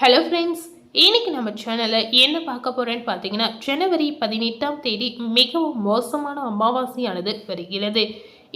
Hello friends இன்னைக்கு நம்ம சேனலில் என்ன பார்க்க போகிறேன்னு பார்த்தீங்கன்னா ஜனவரி பதினெட்டாம் தேதி மிகவும் மோசமான அமாவாசையானது வருகிறது.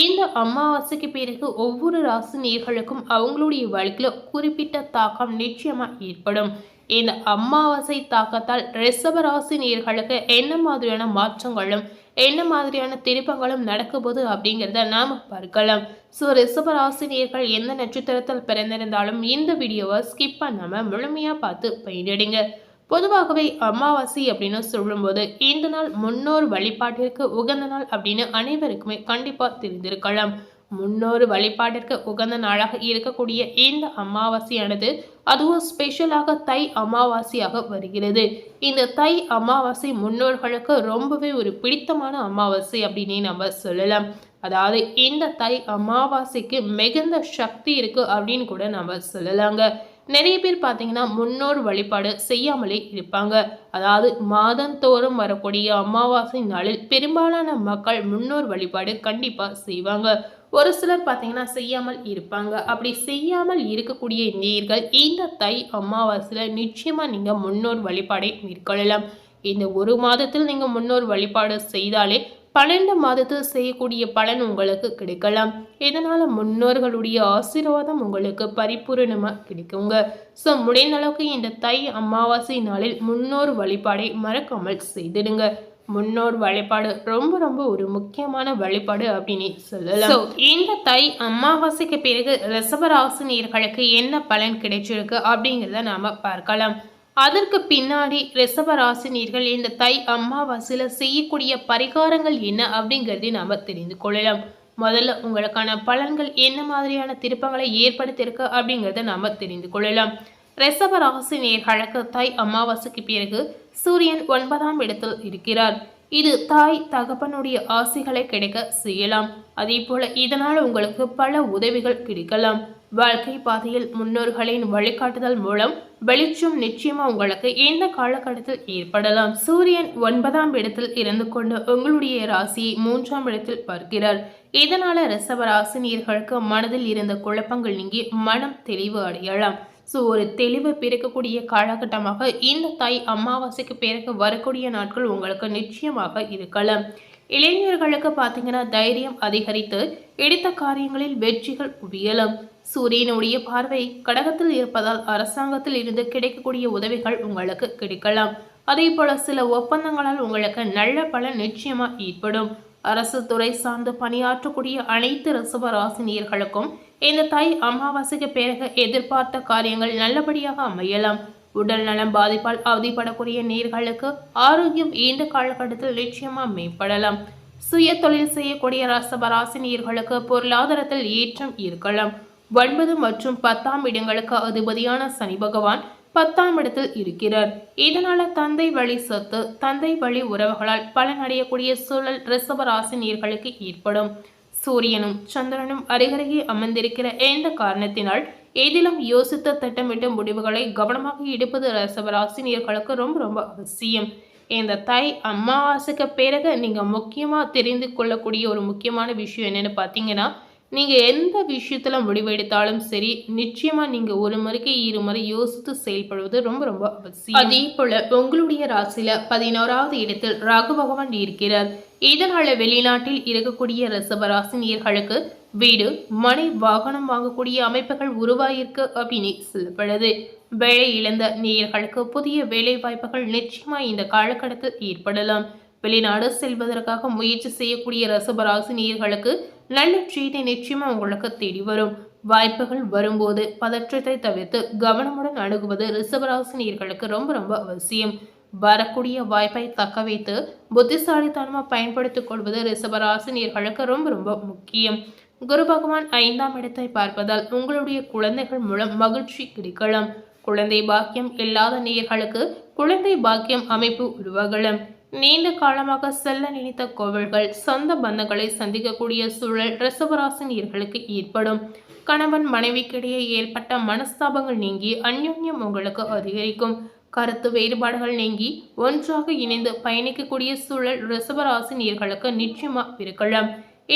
இந்த அமாவாசைக்கு பிறகு ஒவ்வொரு ராசி நேர்களுக்கும் அவங்களுடைய வாழ்க்கையில் குறிப்பிட்ட தாக்கம் நிச்சயமாக ஏற்படும். இந்த அமாவாசை தாக்கத்தால் ரிஷப ராசி நேர்களுக்கு என்ன மாதிரியான மாற்றங்களும் என்ன மாதிரியான திருப்பங்களும் நடக்கும்போது அப்படிங்கிறத நாம் பார்க்கலாம். ஸோ ரிஷபராசினியர்கள் எந்த நட்சத்திரத்தில் பிறந்திருந்தாலும் இந்த வீடியோவை ஸ்கிப் பண்ணாமல் முழுமையாக பார்த்து பயனடைங்க. பொதுவாகவே அமாவாசை அப்படின்னு சொல்லும்போது இந்த நாள் முன்னோர் வழிபாட்டிற்கு உகந்த நாள் அப்படின்னு அனைவருக்குமே கண்டிப்பாக தெரிந்திருக்கலாம். முன்னோரு வழிபாட்டிற்கு உகந்த நாளாக இருக்கக்கூடிய இந்த அமாவாசையானது அதுவும் ஸ்பெஷலாக தை அமாவாசையாக வருகிறது. இந்த தை அமாவாசை முன்னோர்களுக்கு ரொம்பவே ஒரு பிடித்தமான அமாவாசை அப்படின்னே நம்ம சொல்லலாம். அதாவது இந்த தை அமாவாசைக்கு மிகுந்த சக்தி இருக்கு அப்படின்னு கூட நம்ம சொல்லலாங்க. நிறைய பேர் பார்த்தீங்கன்னா முன்னோர் வழிபாடு செய்யாமலே இருப்பாங்க. அதாவது மாதந்தோறும் வரக்கூடிய அமாவாசை நாளில் பெரும்பாலான மக்கள் முன்னோர் வழிபாடு கண்டிப்பாக செய்வாங்க. ஒரு சிலர் பார்த்தீங்கன்னா செய்யாமல் இருப்பாங்க. அப்படி செய்யாமல் இருக்கக்கூடிய நேர்கள் இந்த தை அமாவாசையில் நிச்சயமாக நீங்கள் முன்னோர் வழிபாடை மேற்கொள்ளலாம். இந்த ஒரு மாதத்தில் நீங்கள் முன்னோர் வழிபாடு செய்தாலே பன்னெண்டு மாதத்தில் செய்யக்கூடிய பலன் உங்களுக்கு கிடைக்கலாம். இதனால் முன்னோர்களுடைய ஆசீர்வாதம் உங்களுக்கு பரிபூரணமாக கிடைக்குங்க. ஸோ முடிந்த அளவுக்கு இந்த தை அமாவாசை நாளில் முன்னோர் வழிபாடை மறக்காமல் செய்திடுங்க. முன்னோர் வழிபாடு ரொம்ப ரொம்ப ஒரு முக்கியமான வழிபாடு அப்படின்னு சொல்லலாம். ஸோ இந்த தை அமாவாசைக்கு பிறகு ரிசபராசினியர்களுக்கு என்ன பலன் கிடைச்சிருக்கு அப்படிங்கிறத நாம பார்க்கலாம். அதற்கு பின்னாடி ரிசபராசினியர்கள் இந்த தை அமாவாசையில் செய்யக்கூடிய பரிகாரங்கள் என்ன அப்படிங்கிறதை நாம தெரிந்து கொள்ளலாம். முதல்ல உங்களுக்கான பலன்கள் என்ன மாதிரியான திருப்பங்களை ஏற்படுத்தியிருக்கு அப்படிங்கிறத நாம தெரிந்து கொள்ளலாம். ரிஷப ராசி நேர்களுக்கு தாய் அமாவாசைக்கு பிறகு சூரியன் ஒன்பதாம் இடத்தில் இருக்கிறார். இது தாய் தகப்பனுடைய ஆசைகளை கிடைக்க செய்யலாம். அதே போல இதனால் உங்களுக்கு பல உதவிகள் கிடைக்கலாம். வாழ்க்கை பாதையில் முன்னோர்களின் வழிகாட்டுதல் மூலம் வெளிச்சம் நிச்சயமா உங்களுக்கு எந்த காலகட்டத்தில் ஏற்படலாம். சூரியன் ஒன்பதாம் இடத்தில் இருந்து கொண்டு உங்களுடைய ராசியை மூன்றாம் இடத்தில் பார்க்கிறார். இதனால ரிசவ ராசினியர்களுக்கு மனதில் இருந்த குழப்பங்கள் நீங்கி மனம் தெளிவு அடையலாம். ஸோ ஒரு தெளிவு பிறக்கக்கூடிய காலகட்டமாக இந்த தாய் அமாவாசைக்கு பிறகு வரக்கூடிய நாட்கள் உங்களுக்கு நிச்சயமாக இருக்கலாம். இளைஞர்களுக்கு பார்த்தீங்கன்னா தைரியம் அதிகரித்து எடுத்த காரியங்களில் வெற்றிகள் உயலும் சூரியனுடைய பார்வை கடகத்தில் இருப்பதால் அரசாங்கத்தில் இருந்து கிடைக்கக்கூடிய உதவிகள் உங்களுக்கு கிடைக்கலாம். அதே போல சில ஒப்பந்தங்களால் உங்களுக்கு நல்ல பலன் நிச்சயமா ஏற்படும். அரசு துறை சார்ந்து பணியாற்றக்கூடிய அனைத்து ரிசவராசினியர்களுக்கும் இந்த தை அமாவாசைக்கு பிறகு எதிர்பார்த்த காரியங்கள் நல்லபடியாக அமையலாம். உடல் நலம் பாதிப்பால் அவதிப்படக்கூடிய நேர்களுக்கு ஆரோக்கியம் ஈண்ட காலகட்டத்தில் நிச்சயமாக மேம்படலாம். சுய தொழில் செய்யக்கூடிய ரசபராசினியர்களுக்கு பொருளாதாரத்தில் ஏற்றம் இருக்கலாம். ஒன்பது மற்றும் பத்தாம் இடங்களுக்கு அதிபதியான சனி பகவான் பத்தாம் இடத்தில் இருக்கிறார். இதனால தந்தை வழி சொத்து தந்தை வழி உறவுகளால் பலனடையக்கூடிய சூழல் ரிசபராசினியர்களுக்கு ஏற்படும். சூரியனும் சந்திரனும் அருகருகே அமர்ந்திருக்கிற எந்த காரணத்தினால் எதிலும் யோசித்து திட்டமிட்ட முடிவுகளை கவனமாக எடுப்பது ரிஷப ரொம்ப ரொம்ப அவசியம். இந்த தை ஆசைக்கு பிறகு நீங்கள் முக்கியமாக தெரிந்து கொள்ளக்கூடிய ஒரு முக்கியமான விஷயம் என்னென்னு பார்த்தீங்கன்னா நீங்கள் எந்த விஷயத்தில் முடிவெடுத்தாலும் சரி நிச்சயமாக நீங்கள் ஒரு முறைக்கு இரு முறை யோசித்து செயல்படுவது ரொம்ப ரொம்ப அவசியம். அதே போல் உங்களுடைய ராசியில் பதினோராவது இடத்தில் ராகு பகவான் இருக்கிறார். இதனால வெளிநாட்டில் இருக்கக்கூடிய நீர்களுக்கு வீடு மனை வாகனம் வாங்கக்கூடிய அமைப்புகள் உருவாயிருக்கு அப்படின்னு சொல்லப்படுது. வேலை இழந்த நேயர்களுக்கு புதிய வேலை வாய்ப்புகள் நிச்சயமா இந்த காலகட்டத்தில் ஏற்படலாம். வெளிநாடு செல்வதற்காக முயற்சி செய்யக்கூடிய ரசபராசி நேயர்களுக்கு நல்ல செய்தி நிச்சயமா உங்களுக்கு தேடி வரும். வாய்ப்புகள் வரும்போது பதற்றத்தை தவிர்த்து கவனமுடன் அணுகுவது ரிசபராசினியர்களுக்கு ரொம்ப ரொம்ப அவசியம். வரக்கூடிய வாய்ப்பை தக்க வைத்து புத்திசாலித்தனமாக பயன்படுத்திக் கொள்வது ரிசபராசினியர்களுக்கு ரொம்ப ரொம்ப முக்கியம். குரு பகவான் ஐந்தாம் இடத்தை பார்ப்பதால் உங்களுடைய குழந்தைகள் மூலம் மகிழ்ச்சி கிடைக்கலாம். குழந்தை பாக்கியம் இல்லாத நேயர்களுக்கு குழந்தை பாக்கியம் அமைப்பு உருவாகலாம். நீண்ட காலமாக செல்ல நினைத்த கோவில்கள் சொந்த பந்தங்களை சந்திக்கக்கூடிய சூழல் ரிஷபராசினியர்களுக்கு ஏற்படும். கணவன் மனைவிக்கிடையே ஏற்பட்ட மனஸ்தாபங்கள் நீங்கி அந்யோன்யம் உங்களுக்கு அதிகரிக்கும். கருத்து வேறுபாடுகள் நீங்கி ஒன்றாக இணைந்து பயணிக்கக்கூடிய சூழல் ரிஷபராசி நேர்களுக்கு நிச்சயமாக இருக்கலாம்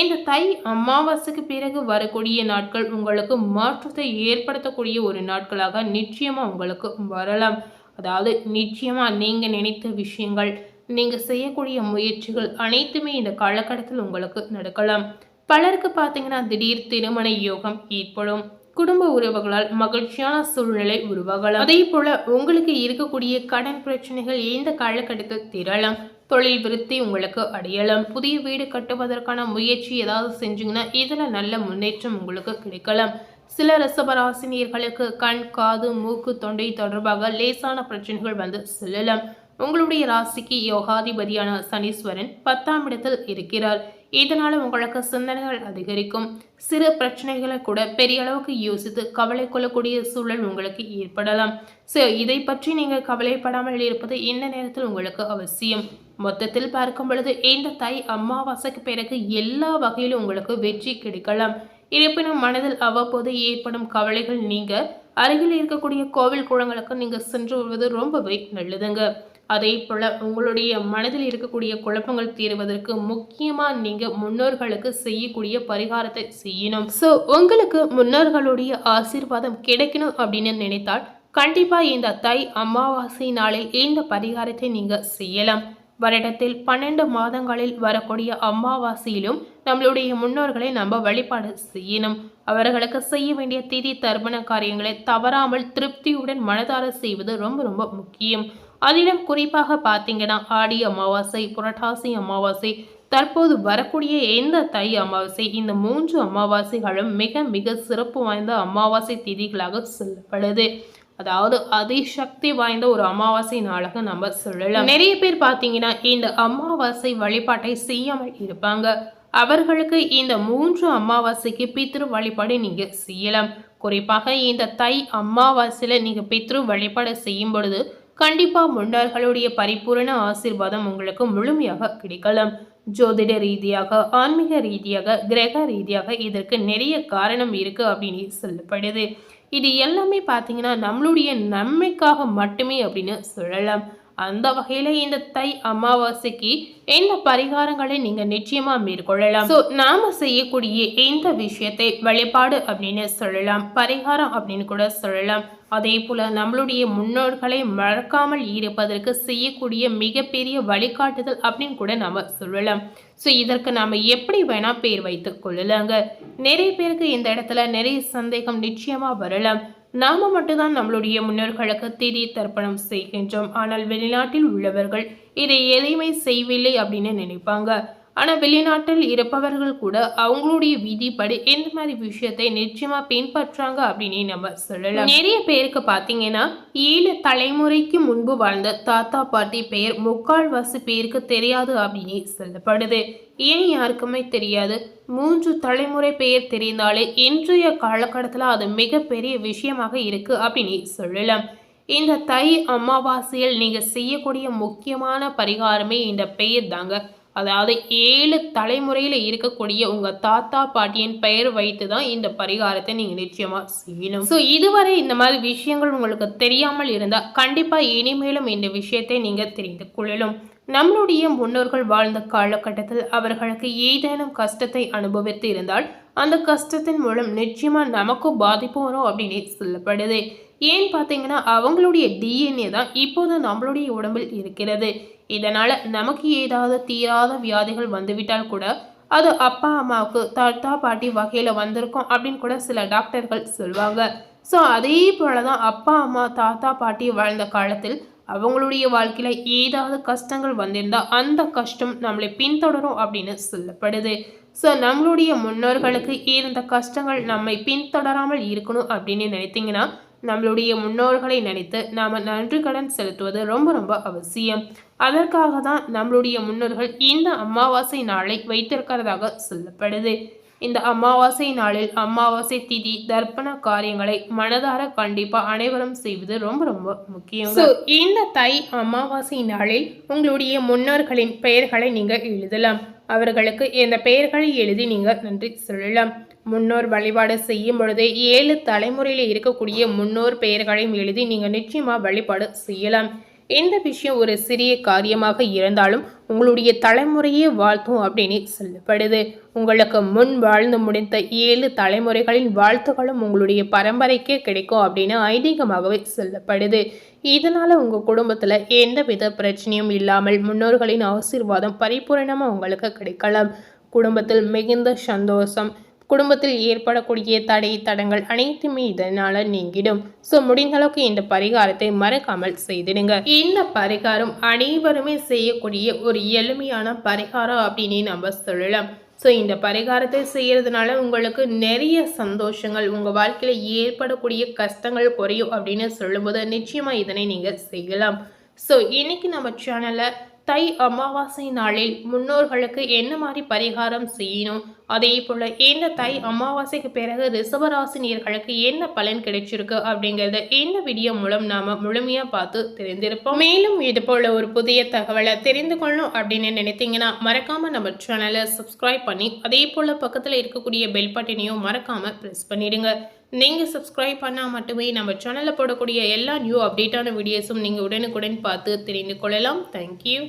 இந்த தை அமாவாசைக்கு பிறகு வரக்கூடிய நாட்கள் உங்களுக்கு மாற்றத்தை ஏற்படுத்தக்கூடிய ஒரு நாட்களாக நிச்சயமாக உங்களுக்கு வரலாம். அதாவது நிச்சயமாக நீங்கள் நினைத்த விஷயங்கள் நீங்கள் செய்யக்கூடிய முயற்சிகள் அனைத்துமே இந்த காலகட்டத்தில் உங்களுக்கு நடக்கலாம். பலருக்கு பார்த்தீங்கன்னா திடீர் திருமண யோகம் ஏற்படும். குடும்ப உறவுகளால் மகிழ்ச்சியான சூழ்நிலை உருவாகலாம். அதே போல உங்களுக்கு இருக்கக்கூடிய கடன் பிரச்சனைகள் இந்த காலகட்டத்தில் தீரலாம் தொழில் விருத்தி உங்களுக்கு அடையலாம். புதிய வீடு கட்டுவதற்கான முயற்சி ஏதாவது செஞ்சீங்கன்னா இதில் நல்ல முன்னேற்றம் உங்களுக்கு கிடைக்கலாம். சில ரசபராசினியர்களுக்கு கண் காது மூக்கு தொண்டை தொடர்பாக லேசான பிரச்சனைகள் வந்து செல்லலாம். உங்களுடைய ராசிக்கு யோகாதிபதியான சனீஸ்வரன் பத்தாம் இடத்தில் இருக்கிறார். இதனால் உங்களுக்கு சிந்தனைகள் அதிகரிக்கும். சிறு பிரச்சனைகளை கூட பெரிய அளவுக்கு யோசித்து கவலை கொள்ளக்கூடிய சூழல் உங்களுக்கு ஏற்படலாம். ஸோ இதை பற்றி நீங்கள் கவலைப்படாமல் இருப்பது இந்த நேரத்தில் உங்களுக்கு அவசியம். மொத்தத்தில் பார்க்கும் பொழுது இந்த தை அமாவாசைக்கு பிறகு எல்லா வகையிலும் உங்களுக்கு வெற்றி கிடைக்கலாம். இருப்பினும் மனதில் அவ்வப்போது ஏற்படும் கவலைகள் நீங்க அருகில் இருக்கக்கூடிய கோவில் குளங்களுக்கு நீங்க சென்று வருவது ரொம்பவே நல்லதுங்க. அதே போல் உங்களுடைய மனதில் இருக்கக்கூடிய குழப்பங்கள் தீர்வதற்கு முக்கியமாக நீங்கள் முன்னோர்களுக்கு செய்யக்கூடிய பரிகாரத்தை செய்யணும். ஸோ உங்களுக்கு முன்னோர்களுடைய ஆசீர்வாதம் கிடைக்கணும் அப்படின்னு நினைத்தால் கண்டிப்பாக இந்த தை அமாவாசை நாளில் இந்த பரிகாரத்தை நீங்கள் செய்யலாம். வருடத்தில் பன்னெண்டு மாதங்களில் வரக்கூடிய அமாவாசையிலும் நம்மளுடைய முன்னோர்களை நம்ம வழிபாடு செய்யணும். அவர்களுக்கு செய்ய வேண்டிய திதி தர்ப்பண காரியங்களை தவறாமல் திருப்தியுடன் மனதார செய்வது ரொம்ப ரொம்ப முக்கியம். அதிலும் குறிப்பாக பார்த்தீங்கன்னா ஆடி அமாவாசை புரட்டாசி அமாவாசை தற்போது வரக்கூடிய எந்த தை அமாவாசை இந்த மூன்று அமாவாசைகளும் மிக மிக சிறப்பு வாய்ந்த அமாவாசை திதிகளாக சொல்லப்படுது. அதாவது அதிசக்தி வாய்ந்த ஒரு அமாவாசை நாளாக நம்ம சொல்லலாம். நிறைய பேர் பார்த்தீங்கன்னா இந்த அமாவாசை வழிபாட்டை செய்யாமல் இருப்பாங்க. அவர்களுக்கு இந்த மூன்று அமாவாசைக்கு பித்ரு வழிபாடு நீங்க செய்யலாம். குறிப்பாக இந்த தை அமாவாசையில நீங்க பித்ரு வழிபாடு செய்யும் பொழுது கண்டிப்பாக முன்னோர்களுடைய பரிபூரண ஆசிர்வாதம் உங்களுக்கு முழுமையாக கிடைக்கலாம். ஜோதிட ரீதியாக ஆன்மீக ரீதியாக கிரக ரீதியாக இதற்கு நிறைய காரணம் இருக்குது அப்படின்னு சொல்லப்படுது. இது எல்லாமே பார்த்தீங்கன்னா நம்மளுடைய நன்மைக்காக மட்டுமே அப்படின்னு சொல்லலாம். அந்த வகையில் இந்த தை அமாவாசைக்கு இந்த பரிகாரங்களை நீங்கள் நிச்சயமாக மேற்கொள்ளலாம்? ஸோ நாம் செய்யக்கூடிய இந்த விஷயத்தை வழிபாடு அப்படின்னு சொல்லலாம் பரிகாரம் அப்படின்னு கூட சொல்லலாம். அதே போல் நம்மளுடைய முன்னோர்களை மறக்காமல் இருப்பதற்கு செய்யக்கூடிய மிகப்பெரிய வழிகாட்டுதல் அப்படின்னு கூட நம்ம சொல்லலாம். ஸோ இதற்கு நாம் எப்படி வேணால் பேர் வைத்து கொள்ளலாங்க. நிறைய பேருக்கு இந்த இடத்துல நிறைய சந்தேகம் நிச்சயமாக வரலாம். நாம மட்டும்தான் நம்மளுடைய முன்னோர்களுக்கு திதி தர்ப்பணம் செய்கின்றோம். ஆனால் வெளிநாட்டில் உள்ளவர்கள் இதை எதையுமே செய்யவில்லை அப்படின்னு நினைப்பாங்க. ஆனால் வெளிநாட்டில் இருப்பவர்கள் கூட அவங்களுடைய விதிப்படி எந்த மாதிரி விஷயத்தை நிச்சயமாக பின்பற்றாங்க அப்படின்னு நம்ம சொல்லலாம். நிறைய பேருக்கு பார்த்தீங்கன்னா ஏழு தலைமுறைக்கு முன்பு வாழ்ந்த தாத்தா பாட்டி பெயர் முக்கால்வாசி பேருக்கு தெரியாது அப்படின்னு சொல்லப்படுது. ஏன் யாருக்குமே தெரியாது? மூன்று தலைமுறை பெயர் தெரிந்தாலே இன்றைய காலகட்டத்தில் அது மிகப்பெரிய விஷயமாக இருக்குது அப்படின்னு சொல்லலாம். இந்த தை அமாவாசையில் நீங்கள் செய்யக்கூடிய முக்கியமான பரிகாரமே இந்த பெயர் தாங்க அதாவது ஏழு தலைமுறையில் இருக்கக்கூடிய உங்கள் தாத்தா பாட்டியின் பெயர் வைத்து தான் இந்த பரிகாரத்தை நீங்கள் நிச்சயமாக செய்யணும். ஸோ இதுவரை இந்த மாதிரி விஷயங்கள் உங்களுக்கு தெரியாமல் இருந்தால் கண்டிப்பாக இனிமேலும் இந்த விஷயத்தை நீங்கள் தெரிந்து கொள்ளலும் நம்மளுடைய முன்னோர்கள் வாழ்ந்த காலகட்டத்தில் அவர்களுக்கு ஏதேனும் கஷ்டத்தை அனுபவித்து இருந்தால் அந்த கஷ்டத்தின் மூலம் நிச்சயமாக நமக்கும் பாதிப்பு வரும் அப்படின்னு சொல்லப்படுது. ஏன் பார்த்தீங்கன்னா அவங்களுடைய டிஎன்ஏ தான் இப்போது நம்மளுடைய உடம்பில் இருக்கிறது. இதனால் நமக்கு ஏதாவது தீராத வியாதிகள் வந்துவிட்டால் கூட அது அப்பா அம்மாவுக்கு தாத்தா பாட்டி வகையில் வந்திருக்கும் அப்படின்னு கூட சில டாக்டர்கள் சொல்லுவாங்க ஸோ அதே போல தான் அப்பா அம்மா தாத்தா பாட்டி வாழ்ந்த காலத்தில் அவங்களுடைய வாழ்க்கையில் ஏதாவது கஷ்டங்கள் வந்திருந்தால் அந்த கஷ்டம் நம்மளை பின்தொடரும் அப்படின்னு சொல்லப்படுது. ஸோ நம்மளுடைய முன்னோர்களுக்கு இருந்த கஷ்டங்கள் நம்மை பின்தொடராமல் இருக்கணும் அப்படின்னு நினைத்தீங்கன்னா நம்மளுடைய முன்னோர்களை நினைத்து நாம் நன்றி கடன் செலுத்துவது ரொம்ப ரொம்ப அவசியம். அதற்காக தான் நம்மளுடைய முன்னோர்கள் இந்த அமாவாசை நாளை வைத்திருக்கிறதாக சொல்லப்படுது. இந்த அமாவாசை நாளில் அமாவாசை திதி தர்ப்பண காரியங்களை மனதார கண்டிப்பா அனைவரும் செய்வது ரொம்ப ரொம்ப முக்கியம் இந்த தை அமாவாசை நாளில் உங்களுடைய முன்னோர்களின் பெயர்களை நீங்க எழுதலாம். அவர்களுக்கு இந்த பெயர்களை எழுதி நீங்க நன்றி சொல்லலாம். முன்னோர் வழிபாடு செய்யும் பொழுது ஏழு தலைமுறையில் இருக்கக்கூடிய முன்னோர் பெயர்களையும் எழுதி நீங்கள் நிச்சயமாக வழிபாடு செய்யலாம். எந்த விஷயம் ஒரு சிறிய காரியமாக இருந்தாலும் உங்களுடைய தலைமுறையே வாழ்த்தும் அப்படின்னு சொல்லப்படுது. உங்களுக்கு முன் வாழ்ந்து முடிந்த ஏழு தலைமுறைகளின் வாழ்த்துகளும் உங்களுடைய பரம்பரைக்கே கிடைக்கும் அப்படின்னு ஐதீகமாகவே சொல்லப்படுது. இதனால் உங்கள் குடும்பத்தில் எந்த வித பிரச்சனையும் இல்லாமல் முன்னோர்களின் ஆசீர்வாதம் பரிபூரணமாக உங்களுக்கு கிடைக்கலாம். குடும்பத்தில் மிகுந்த சந்தோஷம் குடும்பத்தில் ஏற்படக்கூடிய தடை தடங்கள் அனைத்துமே இதனால நீங்கிடும். ஸோ முடிந்த அளவுக்கு இந்த பரிகாரத்தை மறக்காமல் செய்திடுங்க. இந்த பரிகாரம் அனைவருமே செய்யக்கூடிய ஒரு எளிமையான பரிகாரம் அப்படின்னு நம்ம சொல்லலாம். ஸோ இந்த பரிகாரத்தை செய்கிறதுனால உங்களுக்கு நிறைய சந்தோஷங்கள் உங்கள் வாழ்க்கையில் ஏற்படக்கூடிய கஷ்டங்கள் குறையும் அப்படின்னு சொல்லும்போது நிச்சயமாக இதனை நீங்கள் செய்யலாம். ஸோ இன்னைக்கு நம்ம சேனலில் தை அமாவாசை நாளில் முன்னோர்களுக்கு என்ன மாதிரி பரிகாரம் செய்யணும்? அதே போல் இந்த தை அமாவாசைக்கு பிறகு ரிசவராசினியர்களுக்கு என்ன பலன் கிடைச்சிருக்கு அப்படிங்கிறத இந்த வீடியோ மூலம் நாம முழுமையாக பார்த்து தெரிந்திருப்போம். மேலும் இது போல ஒரு புதிய தகவலை தெரிந்து கொள்ளணும் அப்படின்னு நினைத்தீங்கன்னா மறக்காம நம்ம சேனலை சப்ஸ்கிரைப் பண்ணி அதே போல் பக்கத்தில் இருக்கக்கூடிய பெல் பட்டினையும் மறக்காம ப்ரெஸ் பண்ணிடுங்க. நீங்கள் சப்ஸ்கிரைப் பண்ணால் மட்டுமே நம்ம சேனலில் போடக்கூடிய எல்லா நியூ அப்டேட்டான வீடியோஸும் நீங்கள் உடனுக்குடன் பார்த்து தெரிந்து கொள்ளலாம். தேங்க்யூ